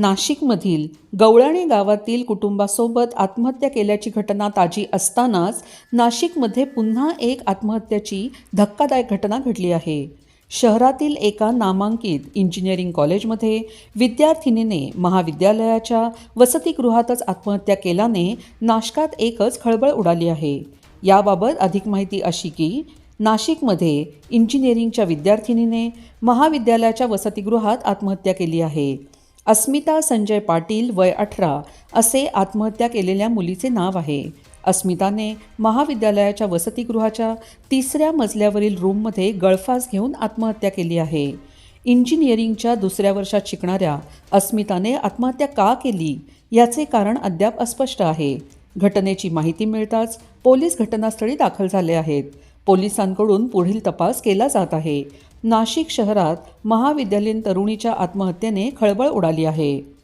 नाशिकमधील गवळणे गावातील कुटुंबासोबत आत्महत्या केल्याची घटना ताजी असतानाच नाशिकमध्ये पुन्हा एक आत्महत्याची धक्कादायक घटना घडली आहे. शहरातील एका नामांकित इंजिनिअरिंग कॉलेजमध्ये विद्यार्थिनीने महाविद्यालयाच्या वसतिगृहातच आत्महत्या केल्याने नाशकात एकच खळबळ उडाली आहे. याबाबत अधिक माहिती अशी की नाशिकमध्ये इंजिनिअरिंगच्या विद्यार्थिनीने महाविद्यालयाच्या वसतिगृहात आत्महत्या केली आहे. अस्मिता संजय पाटील वय अठरा असे आत्महत्या केलेल्या मुलीचे नाव आहे. अस्मिताने महाविद्यालयाच्या वसतिगृहाच्या तिसऱ्या मजल्यावरील रूममध्ये गळफास घेऊन आत्महत्या केली आहे. इंजिनिअरिंगच्या दुसऱ्या वर्षात शिकणाऱ्या अस्मिताने आत्महत्या का केली याचे कारण अद्याप अस्पष्ट आहे. घटनेची माहिती मिळताच पोलीस घटनास्थळी दाखल झाले आहेत. पोलिसांकडून पुढील तपास केला जात आहे. नाशिक शहरात महाविद्यालयीन तरुणीच्या आत्महत्येने खळबळ उडाली आहे.